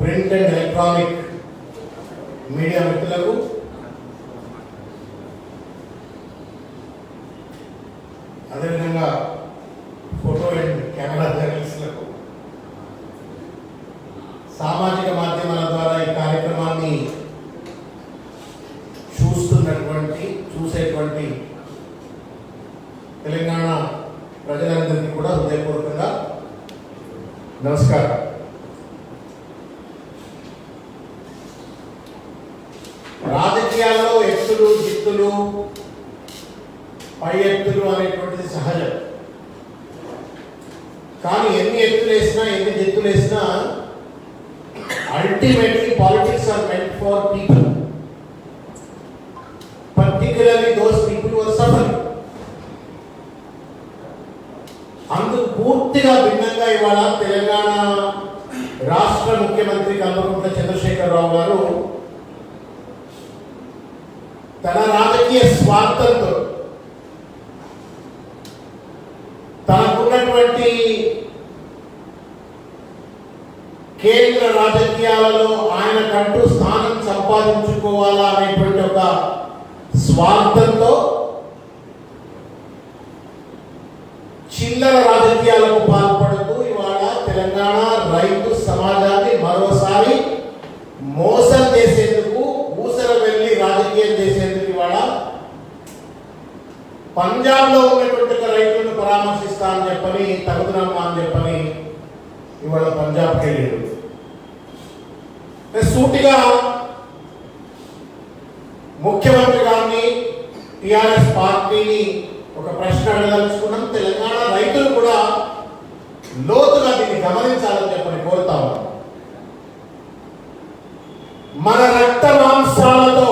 Print and electronic media మిత్రులకు అదేవిధంగా photo and camera జర్నలిస్టులకు సామాజిక మాధ్యమాల ద్వారా ఈ కార్యక్రమాన్ని చూస్తున్నటువంటి చూసేటువంటి తెలంగాణ ప్రజలందరికీ కూడా హృదయపూర్వకంగా నమస్కారం. రాజకీయాల్లో ఎత్తులు జిత్తులు పై ఎత్తులు అనేటువంటిది సహజం. కానీ ఎన్ని ఎత్తులు వేసినా ఎన్ని జిత్తులు వేసినా ultimately politics are meant for people particularly those people were suffer అందుకు పూర్తిగా భిన్నంగా ఇవాళ తెలంగాణ రాష్ట్ర ముఖ్యమంత్రి కల్వకుంట్ల చంద్రశేఖరరావు గారు తన రాజకీయ స్వార్థంతో తనకున్నటువంటి కేంద్ర రాజకీయాలలో ఆయనకంటూ స్థానం సంపాదించుకోవాలా అనేటువంటి ఒక స్వార్థంతో చిల్లర రాజకీయాలకు పాల్పడుతూ ఇవాళ తెలంగాణ రైతు సమాజాన్ని మరోసారి మోసం చేసేందుకు ఊసర వెళ్ళి రాజకీయం పంజాబ్లో ఉన్నటువంటి రైతులను పరామర్శిస్తా అని చెప్పని తగుదనమ్మా అని చెప్పని ఇవాళ పంజాబ్కి వెళ్ళాడు సూటిగా ముఖ్యమంత్రి గారిని టిఆర్ఎస్ పార్టీని ఒక ప్రశ్న అడగదలుచుకున్నాం. తెలంగాణ రైతులు కూడా లోతుగా దీన్ని గమనించాలని చెప్పని కోరుతా ఉన్నాం. మన రక్త మాంసాలతో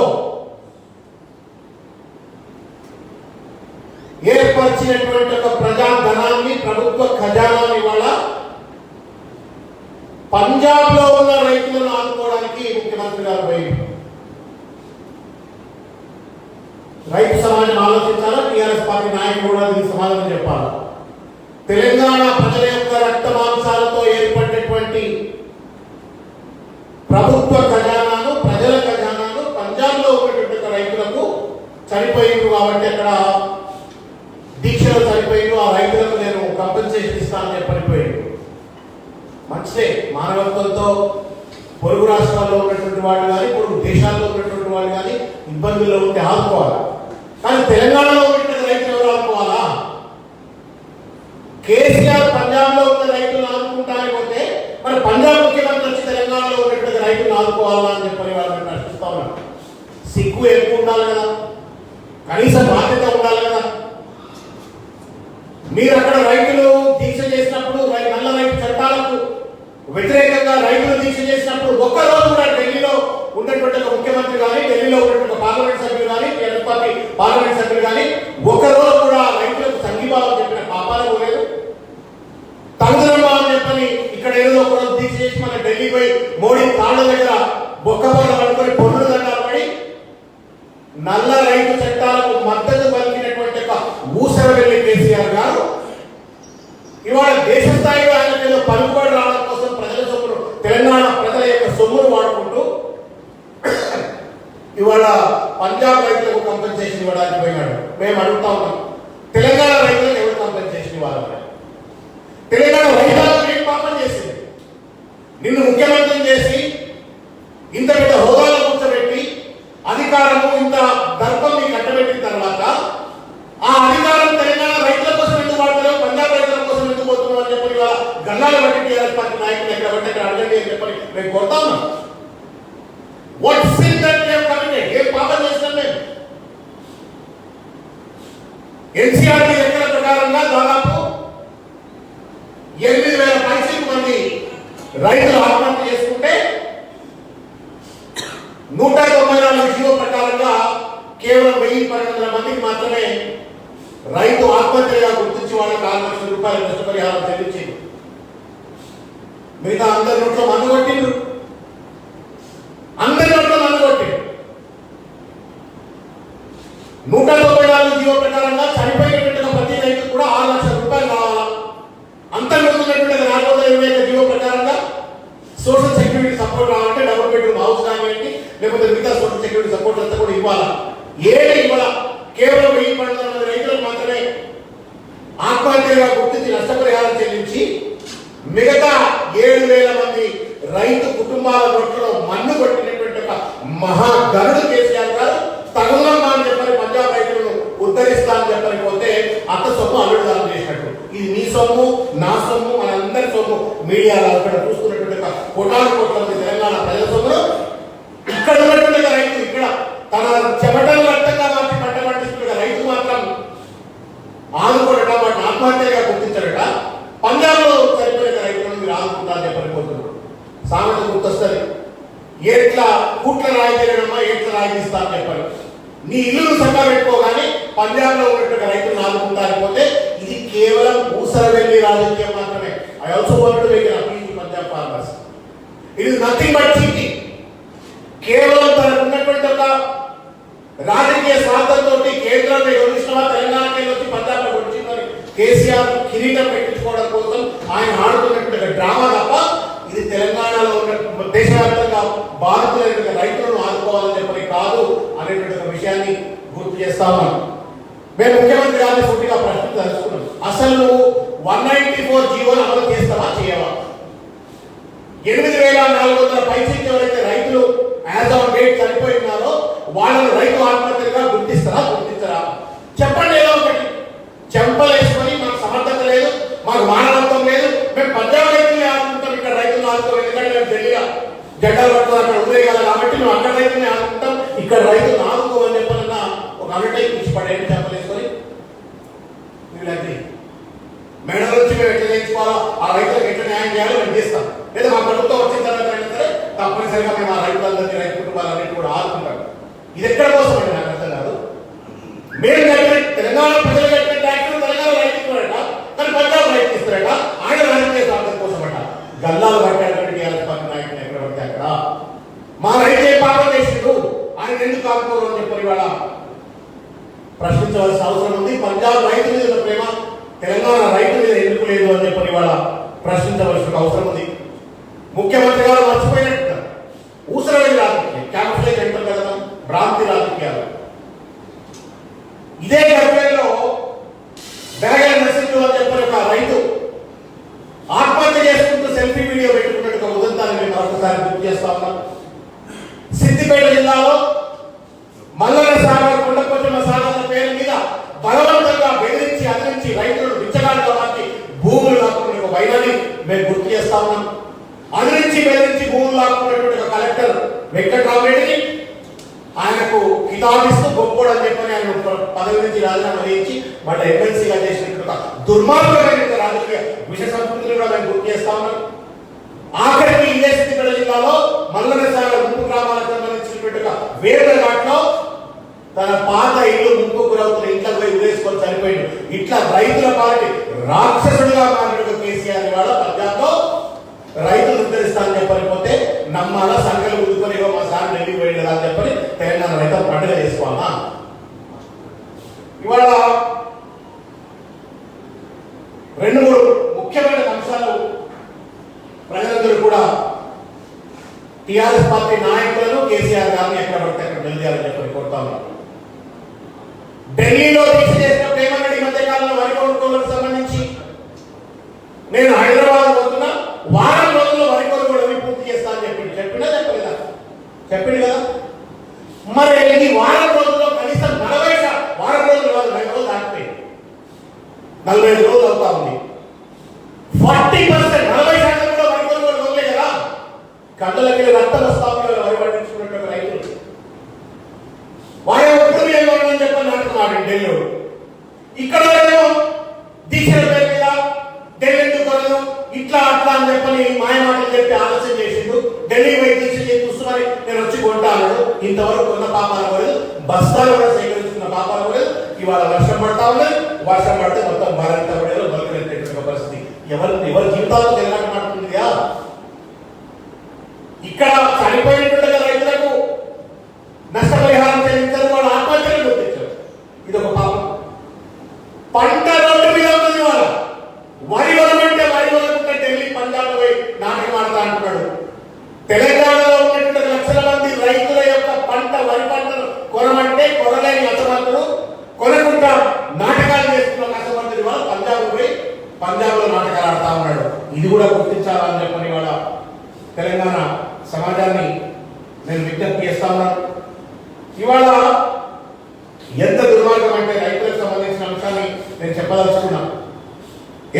ఏర్పరిచినటువంటి ఒక ప్రజా ధనాన్ని ప్రభుత్వ ఖజానాన్ని ఇవాళ పంజాబ్లో ఉన్న రైతులను ఆదుకోవడానికి ముఖ్యమంత్రి గారు పోయింది రైతు సమాజం ఆలోచించాలా? టీఆర్ఎస్ పార్టీ నాయకులు కూడా దీనికి సమాధానం చెప్పాలి? తెలంగాణ ప్రజల యొక్క రక్త మాంసాలతో ఏర్పడినటువంటి ప్రభుత్వ ఖజానాను ప్రజల ఖజానాను పంజాబ్లో ఉన్నటువంటి రైతులకు చనిపోయింది కాబట్టి అక్కడ దీక్షలో చనిపోయిండు ఆ రైతులకు నేను కంపెన్సేషన్ ఇస్తానని చెప్పి మంచిదే మానవత్వంతో పొరుగు రాష్ట్రాల్లో ఉన్నటువంటి వాళ్ళు కానీ పొరుగు దేశాల్లో ఉన్నటువంటి వాళ్ళు కానీ ఇబ్బందుల్లో ఉంటే ఆదుకోవాలి? కానీ తెలంగాణలో ఉన్నటువంటి రైతులు ఎవరు ఆదుకోవాలా? కేసీఆర్ పంజాబ్లో ఉన్న రైతులు ఆదుకుంటానే పోతే మరి పంజాబ్ ముఖ్యమంత్రి వచ్చి తెలంగాణలో ఉన్నటువంటి రైతులు ఆదుకోవాలా అని చెప్పని వాళ్ళని ప్రశ్నిస్తా ఉన్నారు సిగ్గు ఎక్కువ ఉండాలి కదా. కనీసం బాధ్యత ఉండాలి కదా. మీరు అక్కడ రైతులు దీక్ష చేసినప్పుడు రై- నల్ల రైతు చట్టాలకు వ్యతిరేకంగా రైతులు దీక్ష చేసినప్పుడు ఒక్కరోజు కూడా ఢిల్లీలో ఉన్నటువంటి ఒక ముఖ్యమంత్రి కానీ ఢిల్లీలో ఉన్నటువంటి ఒక పార్లమెంట్ సభ్యులు కానీ కేంద్ర పార్టీ పార్లమెంట్ సభ్యులు కానీ ఒక్క కూడా రైతులకు సంఘీభావం చెప్పిన పాపాలు పోలేదు. తగుదనమ్మా అని చెప్పని ఇక్కడ ఏదో ఒకరోజు దీక్ష చేసి మన ఢిల్లీ పోయి మోడీ తాళ్ళ దగ్గర బొక్క పడుకొని పొన్నులు పడి నల్ల రైతు చట్టాలకు మద్దతు పలికినటువంటి ఒక ఊసరవెల్లి కేసీఆర్ గారు ఇవాళ దేశ స్థాయిలో ఆయన మీద పలుకుబడి రావడం కోసం ప్రజల సొమ్మును తెలంగాణ ప్రజల యొక్క సొమ్మును వాడుకుంటూ ఇవాళ పంజాబ్ రైతులకు కంపెన్సేషన్ ఇవ్వడానికి పోయినాడు. మేము అడుగుతా ఉన్నాం. తెలంగాణ రైతులకు ఎవరు కంపెన్సేషన్ ఇవ్వాలి? తెలంగాణ వైద్యాలకు ఏం పాపం చేసింది? నిన్ను ముఖ్యమంత్రిని చేసి ఇంత పెద్ద హోదాలో కూర్చోబెట్టి అధికారము ఇంత దర్పం మీకు కట్టబెట్టిన తర్వాత ఆ అధికారం తెలంగాణ రైతుల కోసం ఎందుకు వాడతారు పంజాబ్ రైతుల కోసం ఎందుకు పోతున్నాం అని చెప్పి ఇవాళ గల్లాలు బట్టి టీఆర్ఎస్ పార్టీ నాయకులు ఎక్కడ బట్టి అక్కడ అడగండి అని చెప్పని మేము కొడతా what sin that we have committed ఏ పాపం చేసినాం మేము? ఎన్సీఆర్ లెక్కల ప్రకారంగా దాదాపు ఎనిమిది వేల పైసలు మంది రైతులు ఆత్మహత్య చేసుకుంటే నూట తొంభై నాలుగు జీవో ప్రకారంగా కేవలం వెయ్యి పన్నెండు వందల మందికి మాత్రమే రైతు ఆత్మహత్యగా గుర్తించి వాళ్ళకి ఆరు లక్షల రూపాయలు నష్టపరిహారం చెల్లించింది. మిగతా అందరి నోట్లో మందు కొట్టిండ్రు. అందరి నోట్లో మందు కొట్టిండ్రు. నూట తొంభై నాలుగు జీవో ప్రకారంగా చనిపోయినటువంటి ప్రతి రైతు కూడా ఆరు లక్షల రూపాయలు కావాలా? అంతర్గతమైనటువంటి నాలుగు వందల ఇరవై ఐదు జీవో ప్రకారంగా సోషల్ సెక్యూరిటీ సపోర్ట్ రావాలంటే డబుల్ బెడ్రూమ్ హౌస్ కానివ్వండి లేకపోతే మిగతా సోషల్ సెక్యూరిటీ సపోర్ట్ అంతా కూడా ఇవ్వాలా? ఏది ఇవ్వాలా? కేవలం వెయ్యి పన్నెండు వందల రైతులకు మాత్రమే ఆత్మహత్యగా గుర్తించి నష్టపరిహారం చెల్లించి మిగతా రైతు కుటుంబాల నోట్లో మన్ను కొట్టినటువంటి ఒక మహాగరుడు కేసీఆర్ గారు తగులమ్మా అని చెప్పని పంజాబ్ రైతులను ఉద్ధరిస్తా అని చెప్పని పోతే అత్త సొమ్ము అల్లుడు దానం చేసినట్టు ఇది నీ సొమ్ము నా సొమ్ము మనందరి సొమ్ము మీడియాలో అక్కడ చూస్తున్నటువంటి ఒక కోటాను కోట్ల మంది తెలంగాణ ప్రజల సొమ్మును ఇక్కడ ఉన్నటువంటి ఒక రైతు ఇక్కడ తన చెమటలు రక్తంగా మార్చి పంట పండిస్తున్న రైతు మాత్రం ఆదుకోడట వాటిని ఆత్మహత్యగా గుర్తించడట పంజాబ్లో చనిపోయిన రైతులను మీరు ఆదుకుంటారని చెప్పని కోరుతున్నారు సామెత గుర్తొస్తుంది ఎట్లా కూట్ల రాయితీరమ్మా తిరగడమా ఎట్లా రాయి అని చెప్పారు నీ ఇల్లును సంగా పెట్టుకోగానే పంజాబ్లో ఉన్నటువంటి రైతులు ఆదుకుంటారని పోతే ఇది కేవలం ఊసర వెళ్ళి రాజకీయం మాత్రమే. I also want to make appeal Punjab farmers ఇది నథింగ్ బట్ చీటింగ్ కేవలం తనకు ఉన్నటువంటి ఒక రాజకీయ స్వార్థంతో కేంద్రంలో యోగిస్తున్న తెలంగాణ వచ్చి పంజాబ్లో వచ్చిందని కేసీఆర్ కిరీటం పెట్టించుకోవడం కోసం ఆయన ఆడుతున్నటువంటి డ్రామా తప్ప ఇది తెలంగాణలో ఉన్న దేశవ్యాప్తంగా బాధితులైన రైతులను ఆదుకోవాలని చెప్పని కాదు అనేటువంటి విషయాన్ని గుర్తు చేస్తా మేము ముఖ్యమంత్రి గారిని సూటిగా ప్రశ్న తెలుసుకున్నాం అసలు నువ్వు వన్ నైన్టీ ఫోర్ జీవోలు అమలు చేస్తామా చేయవా? ఎనిమిది వేల నాలుగు వందల పైసలు ఎవరైతే రైతులు యాజ్ ఆన్ డేట్ చనిపోయి ఉన్నారో వాళ్ళను రైతు ఆత్మహత్యగా గుర్తిస్తారా గుర్తించరా? చెప్పండి ఏదో ఒకటి. చెంపలేసుకొని మాకు సమర్థత లేదు మాకు మానవత్వం లేదు మేము పంజాబ్ రైతుల్ని ఆదుకుంటాం ఇక్కడ రైతులు ఆదుకోవాలి ఎందుకంటే మేము ఢిల్లీగా జెండాలు పట్టుకుని అక్కడ ఉండేయాలి కాబట్టి మేము అక్కడ రైతుల్ని ఆదుకుంటాం ఇక్కడ రైతులు ఆదుకోమని చెప్పాలన్న ఒక అండర్టేక్ ఇచ్చి పడేయండి చెంపలేసుకొని వీళ్ళంటే మేడం నుంచి మేము ఎట్లా చేయించుకోవాలో ఆ రైతులకు ఎట్లా న్యాయం చేయాలో మేము చేస్తాం. లేదా మా ప్రభుత్వం వచ్చిన తర్వాత అయినా సరే తప్పనిసరిగా మేము ఆ రైతులందరినీ రైతు కుటుంబాలన్నింటి కూడా ఆదుకుంటాం. ఇది ఎక్కడ కోసం అండి నాకు అర్థం కాదు మేము కట్టిన తెలంగాణ ప్రజలు కట్టిన ట్యాక్స్ తెలంగాణ రైతు ఇస్తున్నారట కానీ పంజాబ్ రైతు ఇస్తారట ఆయన రాజకీయ స్వార్థం కోసం అట గల్లాలు పట్టాడు టీఆర్ఎస్ పార్టీ నాయకులు ఎక్కడ పడితే అక్కడ మా రైతు ఏ పాపం చేసిండు ఆయన ఎందుకు ఆదుకోరు అని చెప్పి ఇవాళ ప్రశ్నించవలసిన అవసరం ఉంది. పంజాబ్ రైతు మీద ప్రేమ తెలంగాణ రైతు మీద ఎందుకు లేదు అని చెప్పని ఇవాళ ప్రశ్నించవలసిన అవసరం ఉంది. ముఖ్యమంత్రి గారు మర్చిపోయినట్టు ఊసరవేది రాజకీయం క్యాపిటలైజ్ అంటారు కదా మనం, భ్రాంతి రాజకీయాలు ఇదే గర్భంలో బెరగల నరసింహు అని చెప్పిన ఒక రైతు ఆత్మహత్య చేసుకుంటూ సెల్ఫీ వీడియో పెట్టుకున్నట్టు ఒక ఉదంతాన్ని మేము మరొకసారి గుర్తు చేస్తా ఉన్నాం సిద్దిపేట జిల్లాలో మల్లన సాగర్ కొండకొచ్చిన సాగర్ల పేరు మీద బలవంతంగా బెదిరించి అందించి రైతులను బిచ్చగాడుగా మార్చి భూములు లాక్కునే ఒక వైనాన్ని మేము గుర్తు చేస్తా ఉన్నాం అందించి బెదిరించి భూములు లాక్కున్నటువంటి ఒక కలెక్టర్ వెంకట్రామరెడ్డిని ఆయనకు కితాబిస్తూ గొప్పోడు అని చెప్పని ఆయన పదవి నుంచి రాజీనామా చేయించి మన ఎమ్మెల్సీగా చేసినటువంటి ఒక దుర్మార్గమైన రాజకీయ విష సంస్కృతిని కూడా మేము గుర్తు చేస్తా ఉన్నాం ఆఖరికి ఇదే స్థితిపేట జిల్లాలో మల్లనసాగర్ ముంపు గ్రామాలకు సంబంధించినటువంటి వేరే ఘాట్లో తన పాత ఇల్లు ముంపు గురవుతున్న ఇంట్లో పోయి ఉరేసుకొని చనిపోయింది ఇట్లా రైతుల పార్టీ రాక్షసుడిగా మారిన కేసీఆర్ ఇవాళ పంజాబ్లో రైతులు ఉద్ధరిస్తానని చెప్పకపోతే నమ్మాలా సంఖ్యలు కుదుకొని ఇగో మా సార్ ఢిల్లీ పోయింది కదా అని చెప్పని తెలంగాణ రైతులు పండుగ చేసుకోవాలా? ఇవాళ రెండు మూడు ముఖ్యమైన అంశాలు ప్రజలందరూ కూడా టిఆర్ఎస్ పార్టీ నాయకులను కేసీఆర్ గారిని ఎక్కడ పడితే అక్కడ నిలదీయాలని చెప్పని కోరుతా ఉన్నారు ఢిల్లీలో దీక్ష చేసినప్పుడు ఏమన్నాడు ఈ మధ్య కాలంలో వరి కొనుగోలుకు సంబంధించి నేను హైదరాబాద్ పోతున్నా వారం రోజుల్లో వరి కొనుగోలు పూర్తి చేస్తా అని చెప్పింది చెప్పినా చెప్పలేదా చెప్పింది కదా? మరి ఈ వారం రోజుల్లో కనీసం నలభై శా- వారం రోజులు కాదు నలభై రోజులు దాటిపోయింది నలభై ఐదు రోజులు అవుతా ఉంది. ఫార్టీ పర్సెంట్ నలభై శాతం కూడా వరి కొనుగోలు వదిలే కదా కళ్ళకి రక్తం వస్తా ఉంది వరి పండించుకున్నట్టు రైతులు వారు ఎప్పుడు వెళ్ళమని చెప్పని అంటున్నాడు ఢిల్లీలో. ఇక్కడ ఏమో దీక్షల పేరు మీద ఢిల్లీ ఎందుకు కొనదు ఇట్లా అట్లా అని చెప్పని మాయమాటలు చెప్పి ఆలస్యం చేసిండు ఢిల్లీ పోయి దీక్ష చేసి చూస్తున్నారు నేను వచ్చి కొంటాను ఇంతవరకు ఉన్న పాపాలు కూడా బస్తాలు కూడా సేకరించుకున్న పాపాలు కూడా ఇవాళ వర్షం పడతా ఉన్నాయి వర్షం పడితే మొత్తం భారత పడేలో మొదలుపెట్టేటువంటి పరిస్థితి. ఎవరు ఎవరి జీవితాల్లో తిరగడం మాట్లాడుతుందిగా ఇక్కడ చనిపోయినటువంటి రైతులకు నష్టపరిహారం చెల్లించారు వాళ్ళు ఆత్మహత్యలు గుర్తించారు ఇది ఒక పాపం పంట రోడ్డు మీద ఉంది వాళ్ళ వరి వదలంటే వరి వదలకుంటే ఢిల్లీ పంజాబ్ పోయి నాటకం ఆడతా అంటున్నాడు తెలంగాణలో ఉన్నటువంటి లక్షల మంది రైతుల యొక్క పంట వరి పంటను కొనమంటే కొనలేని అసమర్థులు కొనకుండా నాటకాలు చేస్తున్న అసమర్థులు ఇవాళ పంజాబ్ పోయి పంజాబ్లో నాటకాలు ఆడుతా ఉన్నాడు ఇది కూడా గుర్తించాలని చెప్పని ఇవాళ తెలంగాణ సమాజాన్ని నేను విజ్ఞప్తి చేస్తా ఉన్నాను ఇవాళ ఎంత దుర్మార్గం అంటే రైతులకు సంబంధించిన అంశాన్ని నేను చెప్పదలుచుకున్నా.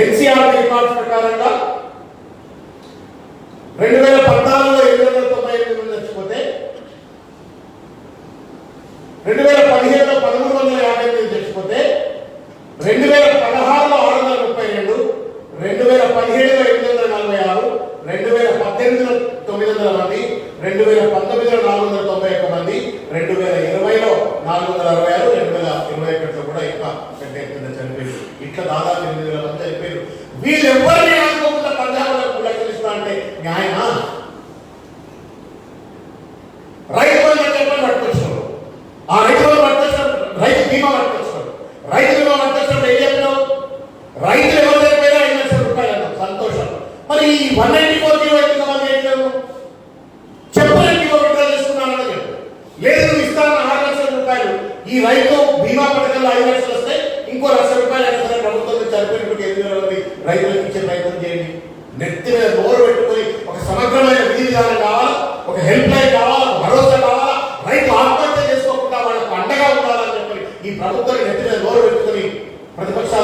ఎన్సీఆర్ రికార్డ్స్ ప్రకారంగా రెండు వేల పద్నాలుగులో ఎనిమిది వందల తొంభై ఎనిమిది మంది చచ్చిపోతే రెండు వేల పదిహేనులో పదమూడు వందల యాభై ఎనిమిది చచ్చిపోతే రెండు వేల పదహారులో ఆరు వందల ముప్పై రెండు రెండు వేల పదిహేడులో ఎనిమిది వందల నలభై ఆరు రెండు వేల పద్దెనిమిదిలో తొమ్మిది వందల మంది రెండు వేల పంతొమ్మిదిలో నాలుగు వందల తొంభై ఒక్క మంది రెండు వేల ఇరవైలో నాలుగు వందల అరవై ఆరు రెండు వేల ఇరవై ఒకటిలో కూడా ఇంకా పెద్ద ఎత్తున చనిపోయారు. ఇట్లా దాదాపు ఎనిమిది వేల మంది చనిపోయారు. వీళ్ళెవ్వరిని అనుకోకుండా పంజాబ్లో కూడా తెలుస్తా అంటే న్యాయమా రైతు బంధు చెప్పని పట్టుకొచ్చినారు ఆ రైతు బంధు పట్టుకొచ్చినారు రైతు బీమా పట్టుకొచ్చినారు రైతు బీమా పట్టుకొచ్చినప్పుడు ఏం చెప్పినావు రైతులు ఎవరు చనిపోయినా ఐదు లక్షల రూపాయలు అన్నావు సంతోషం మరి ఈ one ninety four zero eight మంది ఏం చేయరు చెప్పలేని జీవో విడుదల చేసుకున్నానని చెప్పు లేదు నువ్వు ఇస్తానన్న ఆరు లక్షల రూపాయలు ఈ రైతు బీమా పథకంలో ఐదు లక్షలు వస్తే ఇంకో లక్ష రూపాయలు అయినా సరే ప్రభుత్వం చనిపోయినటువంటి ఎనిమిది వేల మంది రైతులకు ఇచ్చే ప్రయత్నం చేయండి నెత్తి మీద నోరు పెట్టుకొని ఒక సమగ్రమైన విధి విధానం కావాలా ఒక హెల్ప్ లైన్ కావాలా ఒక భరోసా కావాలా రైతు ఆత్మహత్య చేసుకోకుండా వాళ్ళకు అండగా ఉండాలని చెప్పి ఈ ప్రభుత్వాన్ని నెత్తి మీద నోరు పెట్టుకొని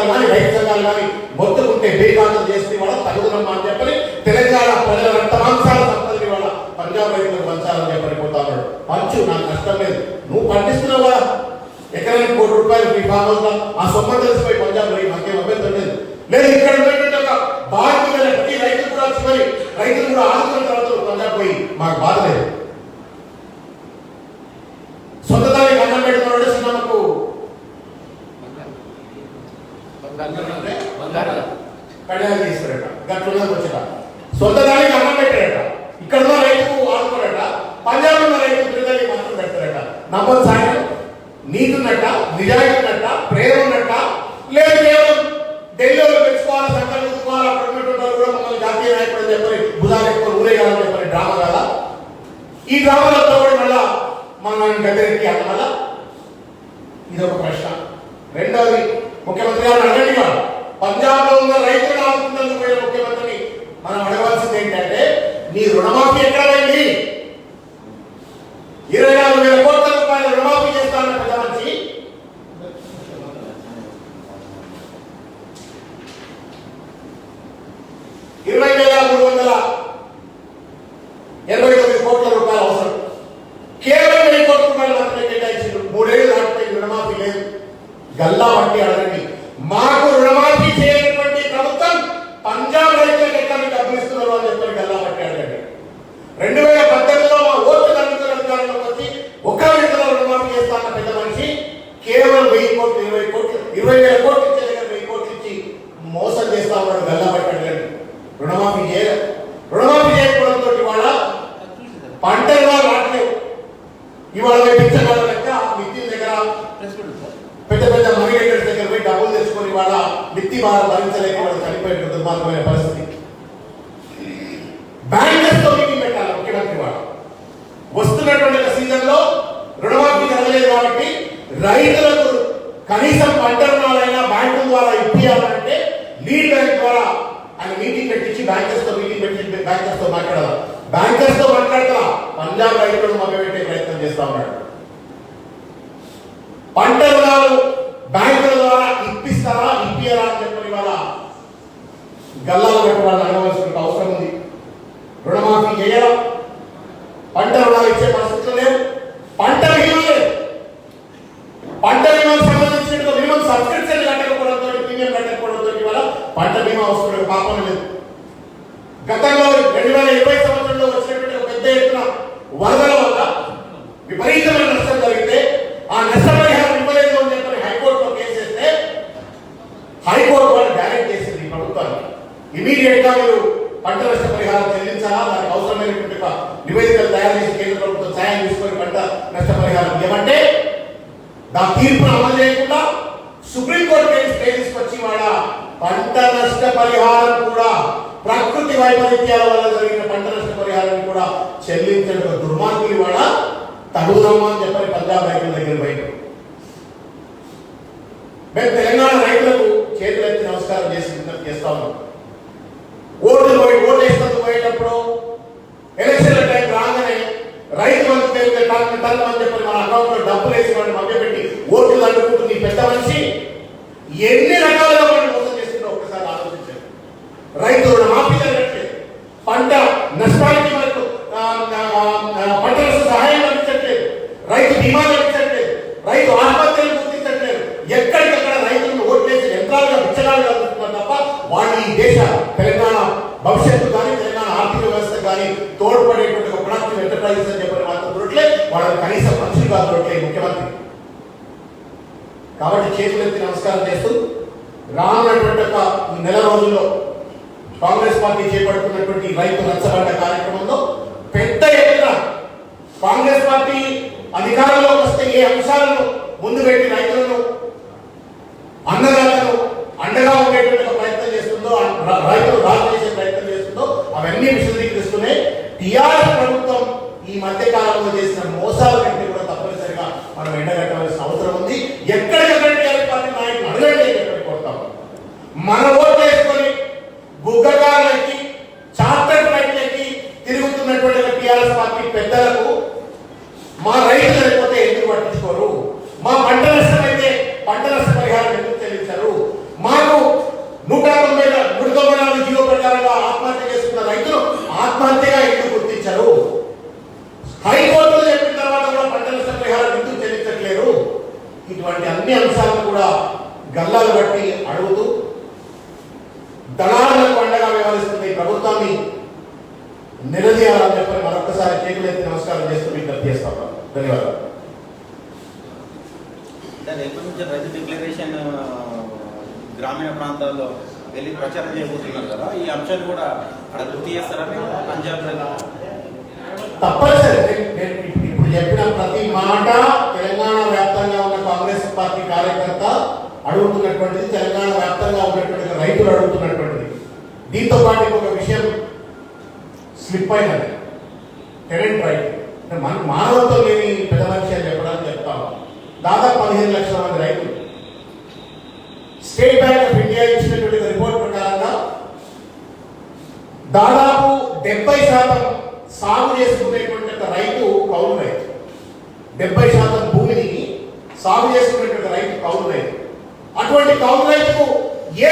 ప్రతిపక్షాలు కానీ రైతు సంఘాలు కానీ మొత్తుకుంటే బేకాంతం చేసి వాళ్ళ తగుదనమ్మా అని చెప్పని తెలంగాణ ప్రజల రక్తమాంసాల సంపదని వాళ్ళ పంజాబ్ రైతులకు పంచాలని చెప్పని పోతాడు పంచు నాకు కష్టం లేదు. నువ్వు పండిస్తున్నావు? కదా ఎకరానికి కోటి రూపాయలు మీ ఫామ్ ఆ సొమ్మ తెలిసిపోయి పంజాబ్ రైతు మాకేం అభ్యంతరం లేదు. లేదు ఇక్కడ ఉన్నటువంటి ప్రతి రైతు కూడా చివరి. రైతులు కూడా ఆదుకున్న తర్వాత పంజాబ్ పోయి మాకు బాధ లేదు సొంత దానికి అన్నం పెడుతున్నాడు సినిమాకు కళ్యాణం చేస్తారట గట్ల వచ్చిన సొంత దానికి అన్నం పెట్టారట. ఇక్కడ ఉన్న రైతు ఆడుకోరట పంజాబ్ ఉన్న రైతు పిల్లలకి మాత్రం పెడతారట. నమ్మదు సాయం నీతున్నట్ట నిజాయితీ ఉన్నట్ట ప్రేమ ఉన్నట్ట లేదు కేవలం ఢిల్లీలో పెంచుకోవాలి సంఘాలు ఎత్తుకోవాలి అక్కడ ఉన్నటువంటి కూడా మమ్మల్ని జాతీయ నాయకుడు చెప్పని భుజాలు ఎక్కువ ఊరేగాలని చెప్పని డ్రామా కదా. ఈ డ్రామాలతో కూడా మళ్ళా మన దగ్గరికి అన్న ఇది ఒక ప్రశ్న. రెండవది ముఖ్యమంత్రి గారు అడగండి వాడు పంజాబ్లో ఉన్న రైతులను ఆదుకున్నందుకు పోయిన ముఖ్యమంత్రిని మనం అడగవలసింది ఏంటంటే నీ రుణమాఫీ ఎక్కడ పోయింది ఇరవై నాలుగు వేల కోట్ల రూపాయల రుణమాఫీ చేస్తానన్న పెద్ద మనిషి ఇరవై వేల మూడు వందల ఎనభై తొమ్మిది కోట్ల రూపాయలు అవసరం కేవలం వెయ్యి కోట్ల రూపాయలు మాత్రమే కేటాయించారు మూడేళ్ళు దాటిపోయి రుణమాఫీ లేదు గల్లా బట్టి అడగండి మాకు రుణమాఫీ చేయనటువంటి ప్రభుత్వం పంజాబ్ రైతులకు ఎట్లా మీకు డబ్బులు ఇస్తున్నారు అని చెప్పని గల్లా బట్టి అడగండి రెండు వేల పద్దెనిమిదిలో మా ఓట్లు దండుతున్న అధికారంలోకి వచ్చి ఒక విడతలో రుణమాఫీ చేస్తాన్న పెద్ద మనిషి కేవలం వెయ్యి కోట్లు ఇరవై కోట్లు ఇరవై వేల కోట్లు ఇచ్చే దగ్గర వెయ్యి కోట్లు ఇచ్చి మోసం చేస్తా ఉన్నాడు గల్లా బట్టి అడగండి రుణమాఫీ చేయలేదు రుణమాఫీ చేయకపోవడంతో ఇవాళ పంటలు రావట్లేవు ఇవాళ పెంచగల లెక్క మిత్తి దగ్గర పెద్ద పెద్ద మనీ రైడర్స్ దగ్గర పోయి డబ్బులు తెచ్చుకొని వాళ్ళ మిత్తి భారం భరించలేక వాళ్ళు చనిపోయిన దుర్మార్గమైన పరిస్థితి బ్యాంకర్స్తో మీటింగ్ పెట్టాలి ముఖ్యమంత్రి వాడు వస్తున్నటువంటి ఒక సీజన్లో రుణమాఫీ జరగలేదు కాబట్టి రైతులకు కనీసం పంట రుణాలైనా బ్యాంకుల ద్వారా ఇప్పించాలంటే లీడ్ బ్యాంక్ ద్వారా ఆయన మీటింగ్ పెట్టించి బ్యాంకర్స్తో మీటింగ్ పెట్టి బ్యాంకర్స్తో మాట్లాడాలి బ్యాంకర్స్తో మాట్లాడతా. పంజాబ్ రైతులను మభ్యపెట్టే ప్రయత్నం చేస్తా ఉన్నాడు. పంట రుణాలు బ్యాంకుల ద్వారా ఇప్పిస్తారా ఇప్పియరా అని చెప్పని వాళ్ళ గల్లాలు పెట్టి అనవలసిన అవసరం ఉంది. రుణమాఫీ చేయరా? పంట రుణాలు ఇచ్చే పరిస్థితులు లేవు పంట బీమా లేదు. పంట బీమాకు పంట బీమా అవసరం పాపం లేదు. గతంలో రెండు వేల ఇరవై సంవత్సరంలో వచ్చినటువంటి ఒక పెద్ద ఎత్తున వరదల వల్ల విపరీతమైన నష్టం జరిగితే ఆ నష్టపరిహారం ఇవ్వలేదు అని చెప్పని హైకోర్టులో కేసు వేస్తే హైకోర్టు వాళ్ళు డైరెక్ట్ చేసింది ఈ ప్రభుత్వాన్ని ఇమీడియట్గా మీరు పంట నష్ట పరిహారం చెల్లించాలా దానికి అవసరమైనటువంటి ఒక నివేదికలు తయారు చేసి కేంద్ర ప్రభుత్వం సాయం తీసుకొని పంట నష్ట పరిహారం ఇవ్వమంటే దాని తీర్పును అమలు చేయకుండా సుప్రీంకోర్టు కేసు స్టే తీసుకొచ్చి వాడ పంట నష్ట పరిహారం కూడా ప్రకృతి వైపరీత్యాల వల్ల జరిగిన పంట నష్ట పరిహారాన్ని కూడా యొక్క దుర్మార్గులు ఇవాళ తగుదమ్మా అని చెప్పని పంజాబ్ రైతుల దగ్గర బయట. మేము తెలంగాణ రైతులకు చేతులు ఎత్తి నమస్కారం చేసి విజ్ఞప్తి చేస్తా ఉన్నాం. ఓట్లు పోయి ఓట్లు వేసుకొని పోయేటప్పుడు ఎలక్షన్ల టైం రాగానే రైతు మంది పేరు టన్ టన్ అని చెప్పి మన అకౌంట్లో డబ్బులు వేసి వాడిని మభ్యపెట్టి ఓట్లు అనుకుంటుంది పెద్ద మనిషి. ఎన్ని రకాలుగా వాడిని మోసం చేస్తుందో ఒకసారి ఆలోచించండి. రైతులు రుణమాఫీ జరగట్లేదు పంట నష్టానికి మనకు ఆ, ఆ, ఆ, పంట నష్ట సహాయం లభించట్లేదు రైతు బీమా లభించట్లేదు రైతు ఆత్మహత్యలు గుర్తించట్లేదు ఎక్కడికక్కడ రైతులను ఓట్లేసి యంత్రాలుగా విచ్చలాలుగా చూస్తున్నారు తప్ప వాళ్ళు ఈ దేశ తెలంగాణ భవిష్యత్తు కానీ తెలంగాణ ఆర్థిక వ్యవస్థ కానీ తోడ్పడేటువంటి ఒక ప్రొడక్టివ్ ఎంటర్ప్రైజెస్ అని చెప్పిన మాత్రం చూడట్లే వాళ్ళకి కనీస మనుషులు కాదు చూడట్లే ముఖ్యమంత్రి. కాబట్టి చేతులెత్తి నమస్కారం చేస్తూ right. కాంగ్రెస్ పార్టీ కార్యకర్త అడుగుతున్నటువంటిది తెలంగాణ వ్యాప్తంగా ఉన్నటువంటి రైతులు అడుగుతున్నటువంటిది. దీంతో పాటు ఒక విషయం స్లిప్ అయినది. టెరెంట్ రైట్ అంటే మన మానవత్వం లేని పెద్ద మనిషి అని చెప్పడానికి చెప్తాము దాదాపు పదిహేను లక్షల మంది రైతులు. స్టేట్ బ్యాంక్ ఆఫ్ ఇండియా ఇచ్చినటువంటి రిపోర్ట్ ప్రకారంగా దాదాపు డెబ్బై శాతం సాగు చేసుకునేటువంటి రైతు కౌలు రైతు. డెబ్బై శాతం భూమిని సాగు చేసుకున్నటువంటి రైతు కౌలు రైతు. అటువంటి కౌలు రైతుకు ఏ